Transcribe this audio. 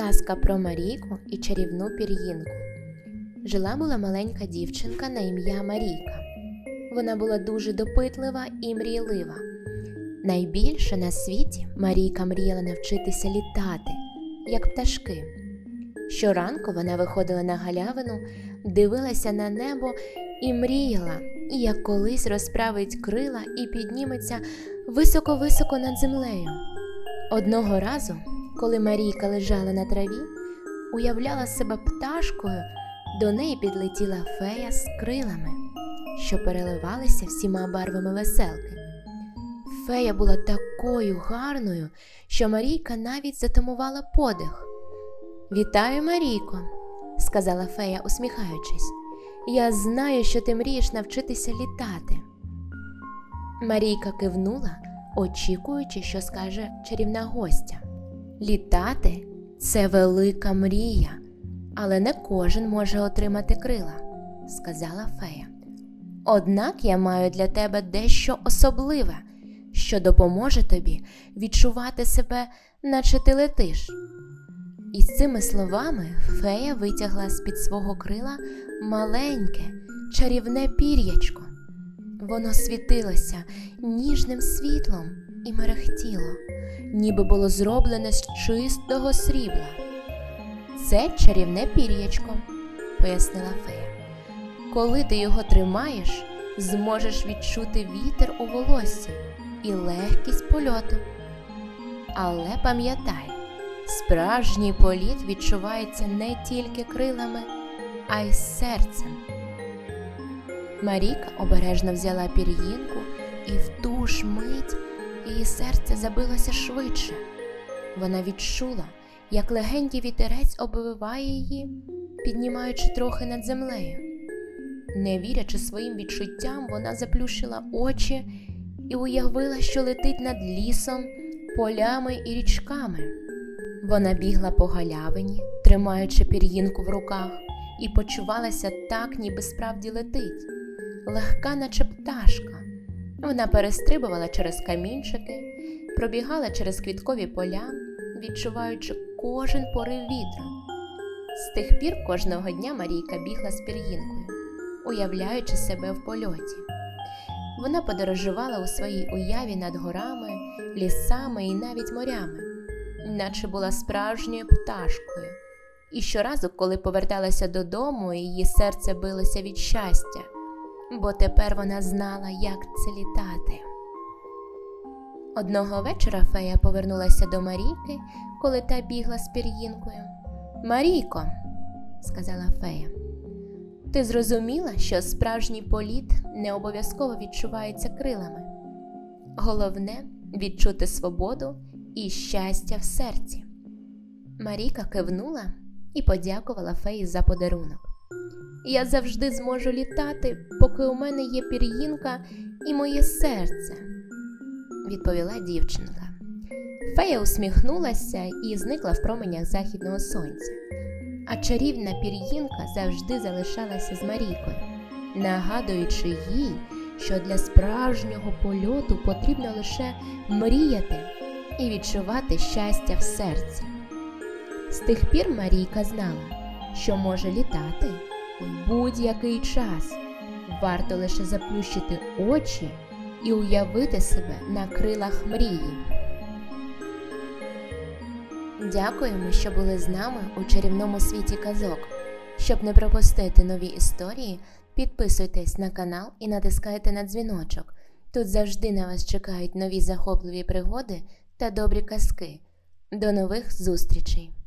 Казка про Марійку і чарівну пір'їнку. Жила була маленька дівчинка на ім'я Марійка. Вона була дуже допитлива і мрійлива. Найбільше на світі Марійка мріяла навчитися літати, як пташки. Щоранку вона виходила на галявину, дивилася на небо і мріяла, як колись розправить крила і підніметься високо-високо над землею. Одного разу, коли Марійка лежала на траві, уявляла себе пташкою, до неї підлетіла фея з крилами, що переливалися всіма барвами веселки. Фея була такою гарною, що Марійка навіть затамувала подих. Вітаю, Марійко, сказала фея, усміхаючись. Я знаю, що ти мрієш навчитися літати. Марійка кивнула, очікуючи, що скаже чарівна гостя. Літати це велика мрія, але не кожен може отримати крила, сказала фея. Однак я маю для тебе дещо особливе, що допоможе тобі відчувати себе, наче ти летиш. І з цими словами фея витягла з під свого крила маленьке, чарівне пір'ячко. Воно світилося ніжним світлом і мерехтіло, ніби було зроблене з чистого срібла. Це чарівне пір'ячко, пояснила фея. Коли ти його тримаєш, зможеш відчути вітер у волоссі і легкість польоту. Але пам'ятай, справжній політ відчувається не тільки крилами, а й серцем. Маріка обережно взяла пір'їнку, і в ту ж мить її серце забилося швидше. Вона відчула, як легенький вітерець обвиває її, піднімаючи трохи над землею. Не вірячи своїм відчуттям, вона заплющила очі і уявила, що летить над лісом, полями і річками. Вона бігла по галявині, тримаючи пір'їнку в руках, і почувалася так, ніби справді летить, легка, наче пташка. Вона перестрибувала через камінчики, пробігала через квіткові поля, відчуваючи кожен порив вітру. З тих пір кожного дня Марійка бігла з пір'їнкою, уявляючи себе в польоті. Вона подорожувала у своїй уяві над горами, лісами і навіть морями, наче була справжньою пташкою. І щоразу, коли поверталася додому, її серце билося від щастя, бо тепер вона знала, як це літати. Одного вечора фея повернулася до Марійки, коли та бігла з пір'їнкою. Марійко, сказала фея, ти зрозуміла, що справжній політ не обов'язково відчувається крилами. Головне відчути свободу і щастя в серці. Маріка кивнула і подякувала феї за подарунок. Я завжди зможу літати, поки у мене є пір'їнка і моє серце, відповіла дівчинка. Фея усміхнулася і зникла в променях західного сонця, а чарівна пір'їнка завжди залишалася з Марійкою, нагадуючи їй, що для справжнього польоту потрібно лише мріяти і відчувати щастя в серці. З тих пір Марійка знала, що може літати в будь-який час. Варто лише заплющити очі і уявити себе на крилах мрії. Дякуємо, що були з нами у чарівному світі казок. Щоб не пропустити нові історії, підписуйтесь на канал і натискайте на дзвіночок. Тут завжди на вас чекають нові захопливі пригоди та добрі казки. До нових зустрічей!